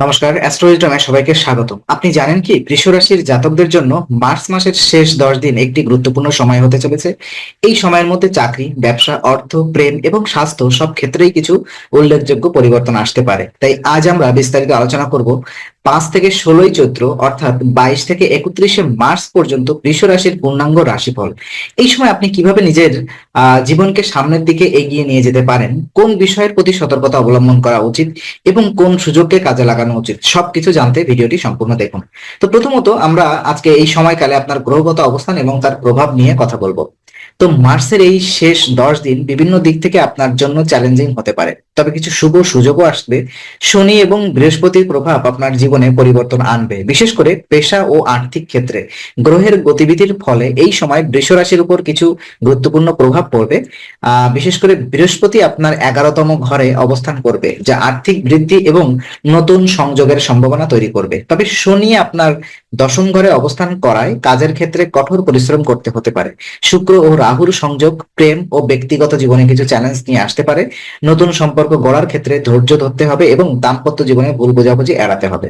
নমস্কার অ্যাস্ট্রোলজিটমে সবাইকে স্বাগত আপনি জানেন কি, বৃষ রাশির জাতকদের জন্য মার্চ মাসের শেষ দশ দিন একটি গুরুত্বপূর্ণ সময় হতে চলেছে। এই সময়ের মধ্যে চাকরি, ব্যবসা, অর্থ, প্রেম এবং স্বাস্থ্য সব ক্ষেত্রেই কিছু উল্লেখযোগ্য পরিবর্তন আসতে পারে। তাই আজ আমরা বিস্তারিত আলোচনা করব পাঁচ থেকে ষোলোই চৈত্র, অর্থাৎ বাইশ থেকে একত্রিশে মার্চ পর্যন্ত বৃষ রাশির পূর্ণাঙ্গ রাশিফল। এই সময় আপনি কীভাবে নিজের জীবনকে সামনের দিকে এগিয়ে নিয়ে যেতে পারেন? কোন বিষয়ের প্রতি সতর্কতা অবলম্বন করা উচিত? এবং কোন সুযোগকে কাজে লাগানো উচিত? সবকিছু জানতে ভিডিওটি সম্পূর্ণ দেখুন। তো প্রথমত আমরা আজকে এই সময়কালে আপনার গ্রহগত অবস্থান এবং তার প্রভাব নিয়ে কথা বলব। তো মার্চের এই শেষ দশ দিন বিভিন্ন দিক থেকে আপনার জন্য চ্যালেঞ্জিং হতে পারে। তবে কিছু শুভ সুযোগও আসবে। শনি এবং বৃহস্পতির প্রভাব আপনার জীবনে পরিবর্তন আনবে। বিশেষ করে পেশা ও আর্থিক ক্ষেত্রে। গ্রহের গতিবিধির ফলে এই সময় বৃষ রাশির উপর কিছু গুরুত্বপূর্ণ প্রভাব পড়বে। বিশেষ করে বৃহস্পতি আপনার এগারোতম ঘরে অবস্থান করবে, যা আর্থিক বৃদ্ধি এবং নতুন সংযোগের সম্ভাবনা তৈরি করবে। তবে শনি আপনার দশম ঘরে অবস্থান করায় কাজের ক্ষেত্রে কঠোর পরিশ্রম করতে হতে পারে। শুক্র ও রাহুর সংযোগ, প্রেম ও ব্যক্তিগত জীবনে কিছু চ্যালেঞ্জ নিয়ে আসতে পারে। নতুন সম্পর্ক গড়ার ক্ষেত্রে ধৈর্য ধরতে হবে এবং দাম্পত্য জীবনে ভুল বোঝাবুঝি এড়াতে হবে।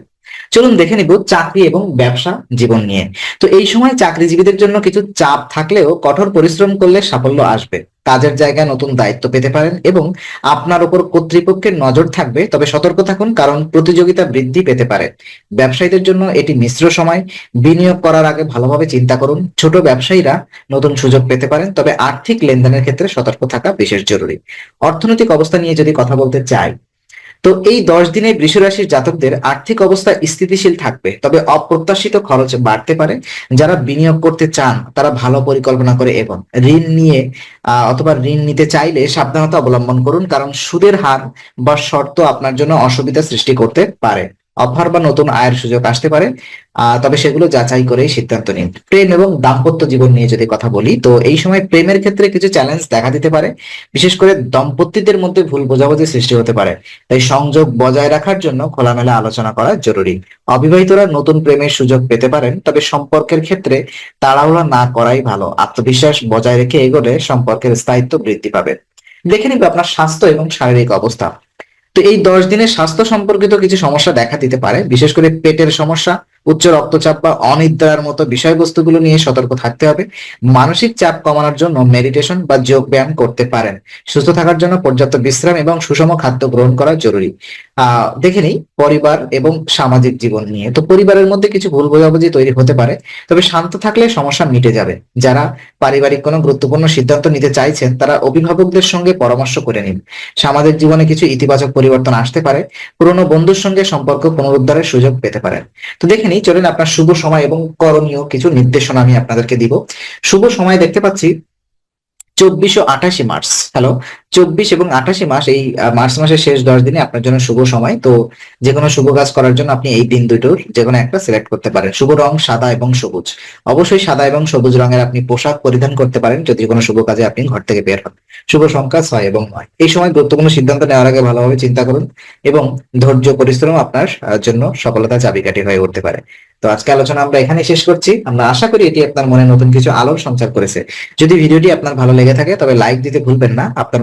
চলুন দেখে নিব চাকরি এবং ব্যবসা জীবন নিয়ে। তো এই সময় চাকরিজীবীদের জন্য কিছু চাপ থাকলেও কঠোর পরিশ্রম করলে সাফল্য আসবে। কাজের জায়গায় নতুন দায়িত্ব পেতে পারেন এবং আপনার উপর কর্তৃপক্ষের নজর থাকবে, তবে সতর্ক থাকুন কারণ প্রতিযোগিতা বৃদ্ধি পেতে পারে। ব্যবসায়ীদের জন্য এটি মিশ্র সময়। বিনিয়োগ করার আগে ভালোভাবে চিন্তা করুন। ছোট ব্যবসায়ীরা নতুন সুযোগ পেতে পারেন, তবে আর্থিক লেনদেনের ক্ষেত্রে সতর্ক থাকা বিশেষ জরুরি। অর্থনৈতিক অবস্থা নিয়ে যদি কথা বলতে চাই তো এই দশ দিনে বৃষ রাশির জাতকদের আর্থিক অবস্থা স্থিতিশীল থাকবে, তবে অপ্রত্যাশিত খরচ বাড়তে পারে। যারা বিনিয়োগ করতে চান, তারা ভালো পরিকল্পনা করে এবং ঋণ নিয়ে অথবা ঋণ নিতে চাইলে সাবধানতা অবলম্বন করুন, কারণ সুদের হার বা শর্ত আপনার জন্য অসুবিধা সৃষ্টি করতে পারে। অফার বা নতুন আয়ের সুযোগ আসতে পারে। তবে সেগুলো যাচাই করেই সিদ্ধান্ত নিন। প্রেম এবং দাম্পত্য জীবন নিয়ে যদি কথা বলি, তো এই সময় প্রেমের ক্ষেত্রে কিছু চ্যালেঞ্জ দেখা দিতে পারে। বিশেষ করে দম্পতিদের মধ্যে ভুল বোঝাবুঝি সৃষ্টি হতে পারে। তাই সংযোগ বজায় রাখার জন্য খোলামেলা আলোচনা করা জরুরি। অবিবাহিতরা নতুন প্রেমের সুযোগ পেতে পারেন, তবে সম্পর্কের ক্ষেত্রে তাড়াহুড়া না করাই ভালো। আত্মবিশ্বাস বজায় রেখে এগোলে সম্পর্কের স্থায়িত্ব বৃদ্ধি পাবে। দেখে নিবে আপনার স্বাস্থ্য এবং শারীরিক অবস্থা। তো এই দশ দিনে স্বাস্থ্য সম্পর্কিত কিছু সমস্যা দেখা দিতে পারে, বিশেষ করে পেটের সমস্যা উচ্চ রক্তচাপ বা অনিদ্রার মতো বিষয়বস্তুগুলো নিয়ে সতর্ক থাকতে হবে। মানসিক চাপ কমানোর জন্য মেডিটেশন বা যোগ ব্যায়াম করতে পারেন। সুস্থ থাকার জন্য পর্যাপ্ত বিশ্রাম এবং সুষম খাদ্য গ্রহণ করা জরুরি। আহ দেখে নিই, পরিবার এবং সামাজিক জীবন নিয়ে। তো পরিবারের মধ্যে কিছু ভুল বোঝাবুঝি তৈরি হতে পারে। তবে শান্ত থাকলে সমস্যা মিটে যাবে। যারা পারিবারিক কোনো গুরুত্বপূর্ণ সিদ্ধান্ত নিতে চাইছেন, তারা অভিভাবকদের সঙ্গে পরামর্শ করে নিন। সামাজিক জীবনে কিছু ইতিবাচক পরিবর্তন আসতে পারে। পুরনো বন্ধুর সঙ্গে সম্পর্ক পুনরুদ্ধারের সুযোগ পেতে পারেন। তো দেখে নিই চলেন আপনার শুভ সময় এবং করণীয় কিছু নির্দেশনা আমি আপনাদেরকে দিব। শুভ সময় দেখতে পাচ্ছি চব্বিশশো আঠাশি মার্চ। হ্যালো চব্বিশ এবং আঠাশি মাস, এই মার্চ মাসের শেষ দশ দিনে আপনার জন্য শুভ সময়। তো যে কোনো শুভ কাজ করার জন্য আপনি এই দিন দুটোর যে কোনো একটা সিলেক্ট করতে পারেন। শুভ রং সাদা এবং সবুজ। অবশ্যই সাদা এবং সবুজ রঙের আপনি পোশাক পরিধান করতে পারেন যদি কোনো শুভ কাজে আপনি ঘর থেকে বের হন। শুভ সংখ্যা ছয় এবং নয়। এই সময় গুরুত্বপূর্ণ সিদ্ধান্ত নেওয়ার আগে ভালোভাবে চিন্তা করুন এবং ধৈর্য, পরিশ্রম আপনার জন্য সফলতা চাবিকাঠি হয়ে উঠতে পারে। তো আজকে আলোচনা আমরা এখানে শেষ করছি। আমরা আশা করি এটি আপনার মনে নতুন কিছু আলোর সঞ্চার করেছে। যদি ভিডিওটি আপনার ভালো লেগে থাকে তবে লাইক দিতে ভুলবেন না। আপনার